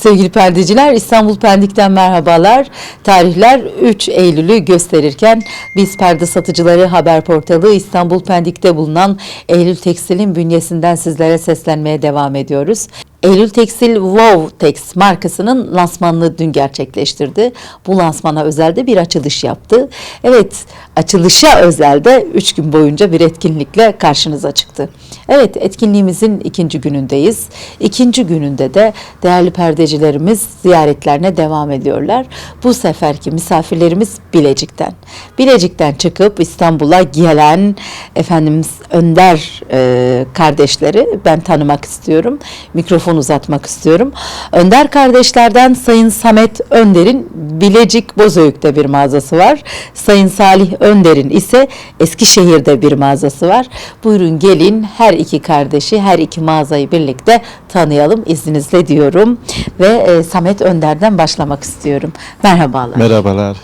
Sevgili perdeciler İstanbul Pendik'ten merhabalar. Tarihler 3 Eylül'ü gösterirken biz perde satıcıları haber portalı İstanbul Pendik'te bulunan Eylül Tekstil'in bünyesinden sizlere seslenmeye devam ediyoruz. Eylül Tekstil Wow Tex markasının lansmanını dün gerçekleştirdi. Bu lansmana özel de bir açılış yaptı. Evet, açılışa özel de 3 gün boyunca bir etkinlikle karşınıza çıktı. Evet, etkinliğimizin ikinci günündeyiz. İkinci gününde de değerli perdecilerimiz ziyaretlerine devam ediyorlar. Bu seferki misafirlerimiz Bilecik'ten. Bilecik'ten çıkıp İstanbul'a gelen Efendimiz Önder e, kardeşleri ben tanımak istiyorum. Mikrofon uzatmak istiyorum. Önder kardeşlerden Sayın Samet Önder'in Bilecik Bozüyük'te bir mağazası var. Sayın Salih Önder'in ise Eskişehir'de bir mağazası var. Buyurun gelin her iki kardeşi, her iki mağazayı birlikte tanıyalım izninizle diyorum. Ve e, Samet Önder'den başlamak istiyorum. Merhabalar. Merhabalar.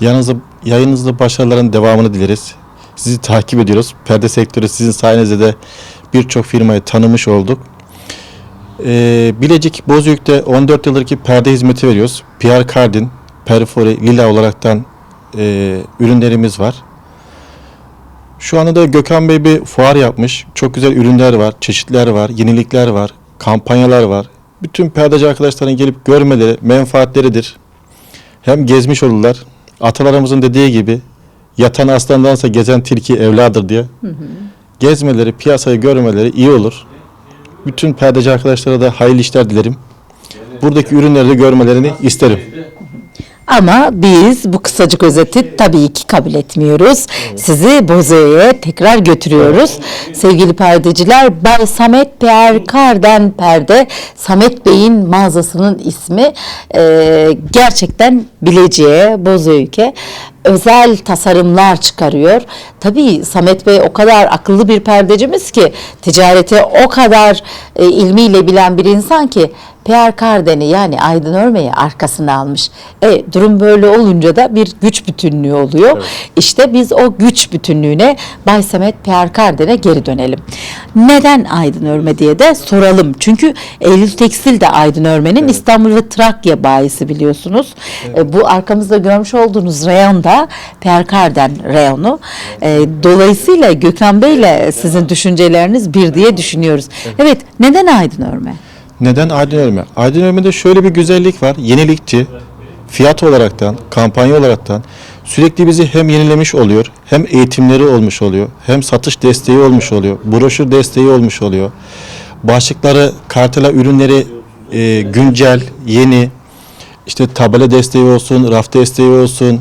Yanınızda, yayınınızda başarıların devamını dileriz. Sizi takip ediyoruz. Perde sektörü sizin sayenizde de birçok firmayı tanımış olduk. Ee, Bilecik Bozüyük'te 14 yıldır ki perde hizmeti veriyoruz. Pierre Cardin, Perfori, Lila olaraktan e, ürünlerimiz var. Şu anda da Gökhan Bey bir fuar yapmış. Çok güzel ürünler var, çeşitler var, yenilikler var, kampanyalar var. Bütün perdeci arkadaşların gelip görmeleri menfaatleridir. Hem gezmiş olurlar. Atalarımızın dediği gibi yatan aslandansa gezen tilki evladır diye. Gezmeleri, piyasayı görmeleri iyi olur. Bütün perdeci arkadaşlara da hayırlı işler dilerim. Buradaki ürünleri de görmelerini isterim. Ama biz bu kısacık özeti tabii ki kabul etmiyoruz. Sizi Bozüyük'e tekrar götürüyoruz. Sevgili perdeciler, Bay Samet PR Karden Perde, Samet Bey'in mağazasının ismi Ee, gerçekten Bilecik'e, Bozüyük'e özel tasarımlar çıkarıyor. Tabii Samet Bey o kadar akıllı bir perdecimiz ki ticareti o kadar e, ilmiyle bilen bir insan ki PR Karden'i yani Aydın Örme'yi arkasına almış. E, durum böyle olunca da bir güç bütünlüğü oluyor. İşte biz o güç bütünlüğüne Bay Samet PR Karden'e geri dönelim. Neden Aydın Örme diye de soralım. Çünkü Eylül Tekstil de Aydın Örme'nin İstanbul ve Trakya bayisi biliyorsunuz. E, bu arkamızda görmüş olduğunuz reyon da PR Karden reyonu. E, dolayısıyla Gökhan Bey'le sizin düşünceleriniz bir diye düşünüyoruz. Evet, neden Aydın Örme? Neden Aydın Örme? Aydın Örme'de şöyle bir güzellik var. Yenilikçi, fiyat olaraktan, kampanya olaraktan sürekli bizi hem yenilemiş oluyor, hem eğitimleri olmuş oluyor, hem satış desteği olmuş oluyor, broşür desteği olmuş oluyor. Başlıkları, kartela ürünleri e, güncel, yeni, işte tabela desteği olsun, raf desteği olsun.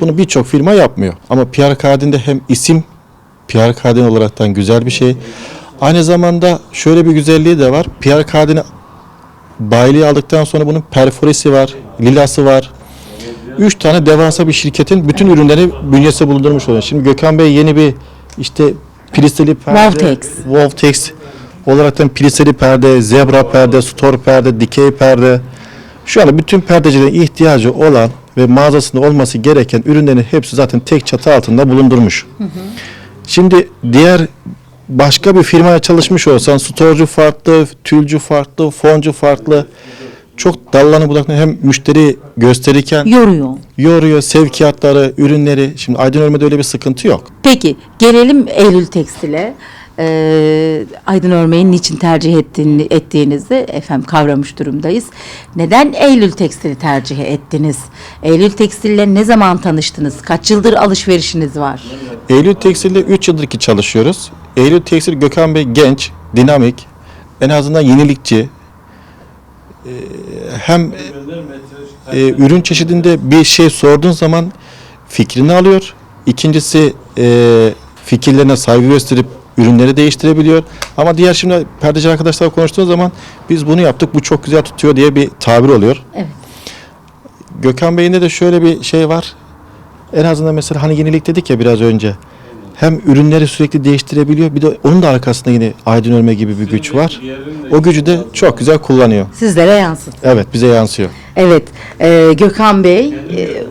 Bunu birçok firma yapmıyor. Ama PR Cardin'de hem isim PR Cardin olaraktan güzel bir şey. Aynı zamanda şöyle bir güzelliği de var. PR Cardin'i bayiliği aldıktan sonra bunun perforesi var, lilası var. Üç tane devasa bir şirketin bütün ürünleri bünyesi bulundurmuş oluyor. Şimdi Gökhan Bey yeni bir işte plisteli perde, Voltex. Voltex olaraktan plisteli perde, zebra perde, store perde, dikey perde. Şu anda bütün perdecilerin ihtiyacı olan ve mağazasında olması gereken ürünlerin hepsi zaten tek çatı altında bulundurmuş. Şimdi diğer başka bir firmaya çalışmış olsan storecu farklı, tülcü farklı, foncu farklı. Çok dallanı budaklı hem müşteri gösterirken Yoruyor. yoruyor sevkiyatları, ürünleri. Şimdi Aydın Örme'de öyle bir sıkıntı yok. Peki gelelim Eylül Tekstil'e. Ee, Aydın Örmeği niçin tercih ettiğini, ettiğinizi efendim kavramış durumdayız. Neden Eylül Tekstil'i tercih ettiniz? Eylül Tekstil'le ne zaman tanıştınız? Kaç yıldır alışverişiniz var? Eylül Tekstil'de 3 yıldır ki çalışıyoruz. Eylül Tekstil Gökhan Bey genç, dinamik, en azından yenilikçi. Ee, hem e, ürün çeşidinde bir şey sorduğun zaman fikrini alıyor. İkincisi e, fikirlerine saygı gösterip ürünleri değiştirebiliyor. Ama diğer şimdi perdeci arkadaşlar konuştuğu zaman biz bunu yaptık bu çok güzel tutuyor diye bir tabir oluyor. Evet. Gökhan Bey'inde de şöyle bir şey var. En azından mesela hani yenilik dedik ya biraz önce. Hem ürünleri sürekli değiştirebiliyor bir de onun da arkasında yine aydın ölme gibi bir güç var. O gücü de çok güzel kullanıyor. Sizlere yansıt. Evet bize yansıyor. Evet, e, Gökhan Bey, e,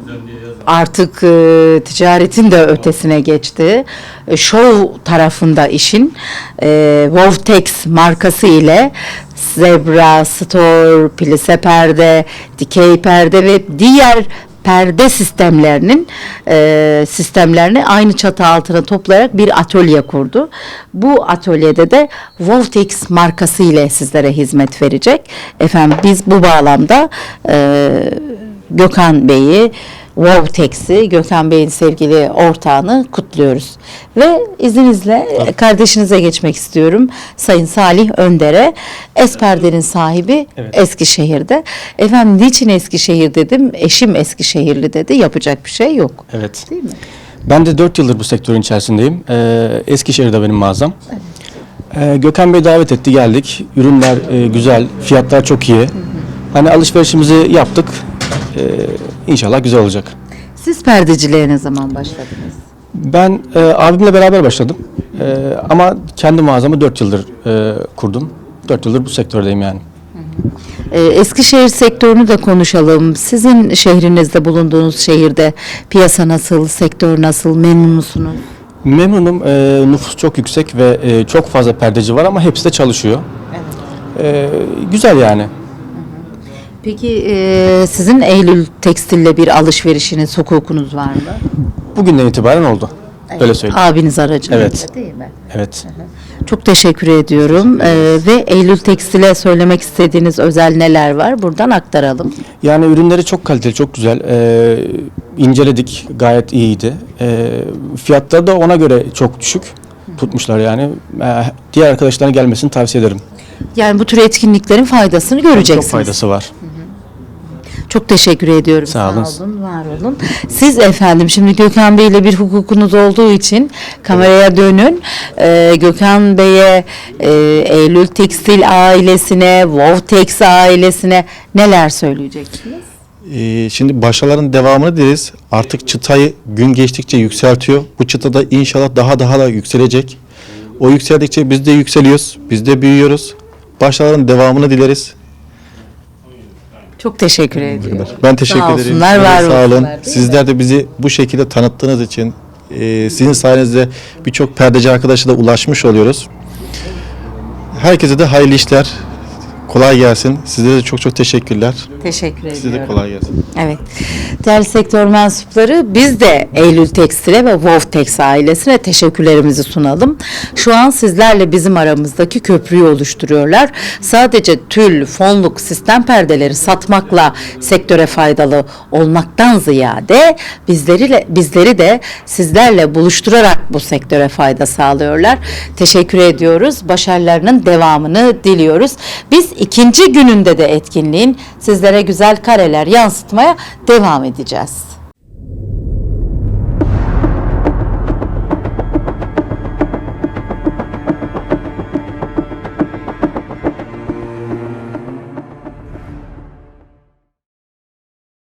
artık e, ticaretin de ötesine geçti. E, show tarafında işin e, Wovtex markası ile zebra, store, plise perde, dikey perde ve diğer perde sistemlerinin e, sistemlerini aynı çatı altına toplayarak bir atölye kurdu. Bu atölyede de Voltex markası ile sizlere hizmet verecek. Efendim biz bu bağlamda e, Gökhan Bey'i Voltex'i, Gökhan Bey'in sevgili ortağını kutluyoruz. Ve izninizle kardeşinize geçmek istiyorum. Sayın Salih Önder'e. Esperder'in sahibi Evet. Eskişehir'de. Efendim niçin Eskişehir dedim? Eşim Eskişehirli dedi. Yapacak bir şey yok. Evet. Değil mi? Ben de 4 yıldır bu sektörün içerisindeyim. Ee, Eskişehir'de benim mağazam. Ee, Gökhan Bey davet etti geldik. Ürünler e, güzel, fiyatlar çok iyi. Hani alışverişimizi yaptık. Ee, inşallah güzel olacak. Siz perdeciliğe ne zaman başladınız? Ben e, abimle beraber başladım. E, ama kendi mağazamı 4 yıldır e, kurdum. 4 yıldır bu sektördeyim yani. Ee, Eskişehir sektörünü de konuşalım. Sizin şehrinizde bulunduğunuz şehirde piyasa nasıl, sektör nasıl, memnun musunuz? Memnunum. E, nüfus çok yüksek ve e, çok fazla perdeci var ama hepsi de çalışıyor. E, güzel yani. Peki e, sizin Eylül Tekstil'le bir alışverişiniz, hukukunuz var mı? Bugünden itibaren oldu. Öyle söyleyeyim. Abiniz aracılığıyla Evet. değil mi? Evet. Çok teşekkür ediyorum. Ee, ve Eylül Tekstil'e söylemek istediğiniz özel neler var? Buradan aktaralım. Yani ürünleri çok kaliteli, çok güzel. Ee, inceledik, gayet iyiydi. Ee, fiyatları da ona göre çok düşük tutmuşlar yani. Ee, diğer arkadaşların gelmesini tavsiye ederim. Yani bu tür etkinliklerin faydasını göreceksiniz. Çok faydası var. Çok teşekkür ediyorum. Sağ olun. olun, var olun. Siz efendim şimdi Gökhan Bey ile bir hukukunuz olduğu için kameraya dönün. Ee, Gökhan Bey'e, e, Eylül Tekstil ailesine, Vovtex ailesine neler söyleyeceksiniz? Ee, şimdi başarıların devamını dileriz. Artık çıtayı gün geçtikçe yükseltiyor. Bu çıta da inşallah daha daha da yükselecek. O yükseldikçe biz de yükseliyoruz. Biz de büyüyoruz. Başarıların devamını dileriz. Çok teşekkür ediyorum. Ben teşekkür Sağ ederim. olsunlar, var Sağ olun. olsunlar? Sizler de bizi bu şekilde tanıttığınız için e, sizin sayenizde birçok perdeci arkadaşa da ulaşmış oluyoruz. Herkese de hayırlı işler. Kolay gelsin. Sizlere de çok çok teşekkürler. Teşekkür ediyorum. Size de kolay gelsin. Evet. Değerli sektör mensupları biz de Eylül Tekstil'e ve Vovtex ailesine teşekkürlerimizi sunalım. Şu an sizlerle bizim aramızdaki köprüyü oluşturuyorlar. Sadece tül, fonluk, sistem perdeleri satmakla sektöre faydalı olmaktan ziyade bizleri, bizleri de sizlerle buluşturarak bu sektöre fayda sağlıyorlar. Teşekkür ediyoruz. Başarılarının devamını diliyoruz. Biz ikinci gününde de etkinliğin sizlere güzel kareler yansıtmaya devam edeceğiz.